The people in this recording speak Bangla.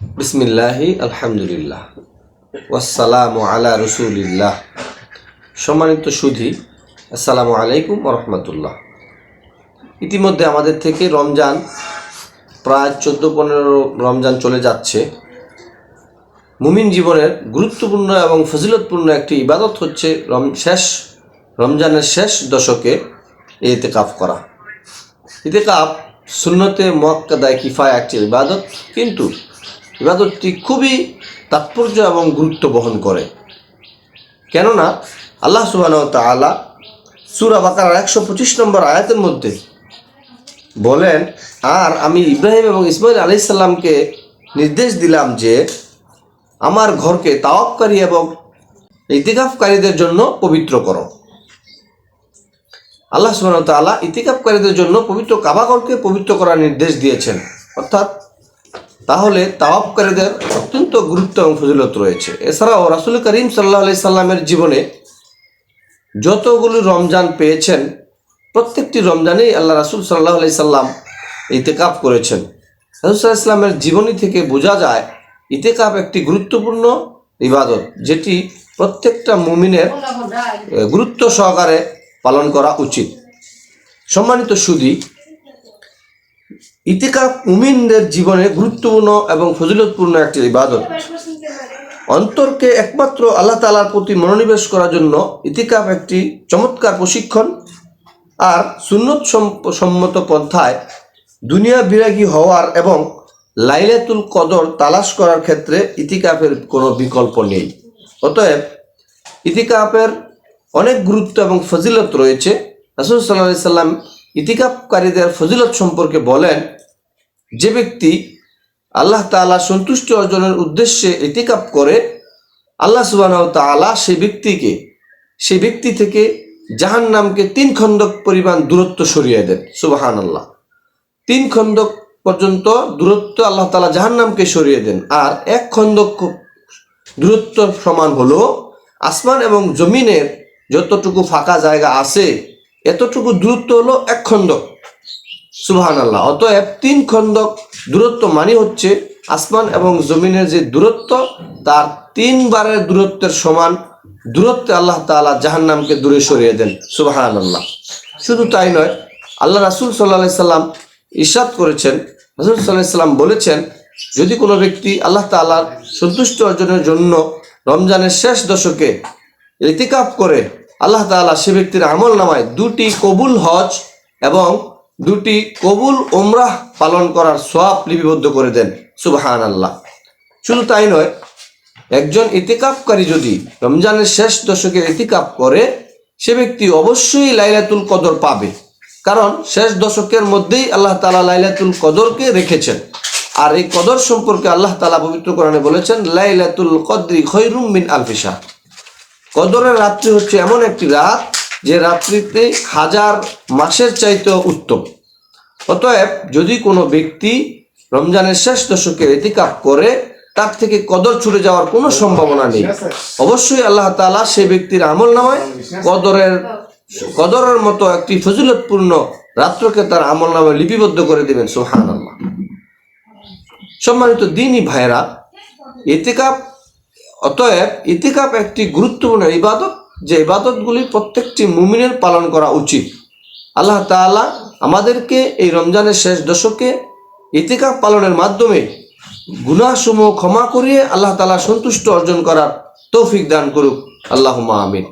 বিসমিল্লাহি, আলহামদুলিল্লাহ। ওয়াসালামু আলা রসুলিল্লাহ। সম্মানিত সুধি, আসসালামু আলাইকুম রহমতুল্লাহ। ইতিমধ্যে আমাদের থেকে রমজান, প্রায় চোদ্দ পনেরো রমজান চলে যাচ্ছে। মুমিন জীবনের গুরুত্বপূর্ণ এবং ফজিলতপূর্ণ একটি ইবাদত হচ্ছে রম, শেষ, রমজানের শেষ দশকে এতেকাফ করা। ইতেকাফ সুন্নতে মক্কাদায় কিফায় একটি ইবাদত, কিন্তু ইবাদতটি খুবই তাৎপর্য এবং গুরুত্ব বহন করে। কেননা, আল্লাহ সুবাহ তালা সুরা বাকার একশো পঁচিশ নম্বর আয়াতের মধ্যে বলেন, আর আমি ইব্রাহিম এবং ইসমাইল আলি সাল্লামকে নির্দেশ দিলাম যে, আমার ঘরকে তাওয়াবকারী এবং ইতিকাফকারীদের জন্য পবিত্র করো। আল্লাহ সুবাহ তাআলা ইতিকাফকারীদের জন্য পবিত্র কাবাগরকে পবিত্র করার নির্দেশ দিয়েছেন। অর্থাৎ তাহলে তাওয়াবকারীদের অত্যন্ত গুরুত্ব এবং ফজিলত রয়েছে। এছাড়াও রাসুল করিম সাল্লাহ আলি সাল্লামের জীবনে যতগুলো রমজান পেয়েছেন, প্রত্যেকটি রমজানেই আল্লাহ রাসুল সাল্লাহ আলি সাল্লাম ইতেকাফ করেছেন। রাসুল ইসলামের জীবনী থেকে বোঝা যায়, ইতেকাফ একটি গুরুত্বপূর্ণ ইবাদত, যেটি প্রত্যেকটা মুমিনের গুরুত্ব সহকারে পালন করা উচিত। সম্মানিত সুদী ইতিকাফ মুমিনদের জীবনে গুরুত্বপূর্ণ এবং ফজিলতপূর্ণ একটি ইবাদত। অন্তরকে একমাত্র আল্লাহ তালার প্রতি মনোনিবেশ করার জন্য ইতিকাফ একটি চমৎকার প্রশিক্ষণ। আর সুন্নত সম- সম্মত পন্থায় দুনিয়া বিরাগী হওয়ার এবং লাইলাতুল কদর তালাশ করার ক্ষেত্রে ইতিকাফের কোনো বিকল্প নেই। অতএব ইতিকাফের অনেক গুরুত্ব এবং ফজিলত রয়েছে। রাসুল সাল্লাহ সাল্লাম ইতিকাফকারীদের ফজিলত সম্পর্কে বলেন, যে ব্যক্তি আল্লাহ তাআলা সন্তুষ্টি অর্জনের উদ্দেশ্যে ইতিকাপ করে, আল্লাহ সুবাহ তাআলা সেই ব্যক্তিকে সেই ব্যক্তি থেকে জাহান নামকে তিন খন্দক পরিমাণ দূরত্ব সরিয়ে দেন সুবাহান আল্লাহ তিন খন্দক পর্যন্ত দূরত্ব আল্লাহ তাআলা জাহান নামকে সরিয়ে দেন, আর এক খন্দক দূরত্ব সমান হলো, আসমান এবং জমিনের যতটুকু ফাঁকা জায়গা আছে এতটুকু দূরত্ব হলো এক খন্দক। সুবহান আল্লাহ অতএব তিন খন্দক দূরত্ব মানে হচ্ছে আসমান এবং জমিনের যে দূরত্ব, তার তিনবারের দূরত্বের সমান দূরত্বে আল্লাহ তাআলা জাহান্নামকে দূরে সরিয়ে দেন। সুবহান আল্লাহ শুধু তাই নয়, আল্লাহ রাসূল সাল্লাহ সাল্লাম ইরশাদ করেছেন। রাসূল সাল্লাহ সাল্লাম বলেছেন, যদি কোনো ব্যক্তি আল্লাহ তাআলার সন্তুষ্ট অর্জনের জন্য রমজানের শেষ দশকে ইতিকাফ করে আল্লাহ তাআলা সে ব্যক্তির আমল নামায় দুটি কবুল হজ এবং দুটি কবুল ওমরাহ পালন করার সওয়াব লিপিবদ্ধ করে দেন। সুবহান আল্লাহ শুধু তাই নয়, একজন ইতিকাফকারী যদি রমজানের শেষ দশকে ইতিকাফ করে, সে ব্যক্তি অবশ্যই লাইলাতুল কদর পাবে। কারণ শেষ দশকের মধ্যেই আল্লাহ তালা লাইলাতুল কদরকে রেখেছেন। আর এই কদর সম্পর্কে আল্লাহ তালা পবিত্র কোরআনে বলেছেন, লাইলাতুল কদরি খৈরুম মিন আলফিশা কদরের রাত্রি হচ্ছে এমন একটি রাত যে রাত্রিতে হাজার মাসের চাইতে উত্তম। অতএব যদি কোনো ব্যক্তি রমজানের শেষ দশকে এতিকাপ করে, তার থেকে কদর ছুটে যাওয়ার কোনো সম্ভাবনা নেই। অবশ্যই আল্লাহ তাআলা সে ব্যক্তির আমল নামায়। কদরের কদরের মতো একটি ফজিলতপূর্ণ রাত্রকে তার আমল নামে লিপিবদ্ধ করে দেবেন সোহান আল্লাহ সম্মানিত দিনই ভাইরা ইতিকাপ অতএব ইতিকাপ একটি গুরুত্বপূর্ণ ইবাদত, যে ইবাদতগুলি প্রত্যেকটি মুমিনের পালন করা উচিত। আল্লাহ তালা আমাদেরকে এই রমজানের শেষ দশকে ইতিকাপ পালনের মাধ্যমে গুনাসমূহ ক্ষমা করিয়ে আল্লাহ তালা সন্তুষ্ট অর্জন করার তৌফিক দান করুক। আল্লাহ আমিন।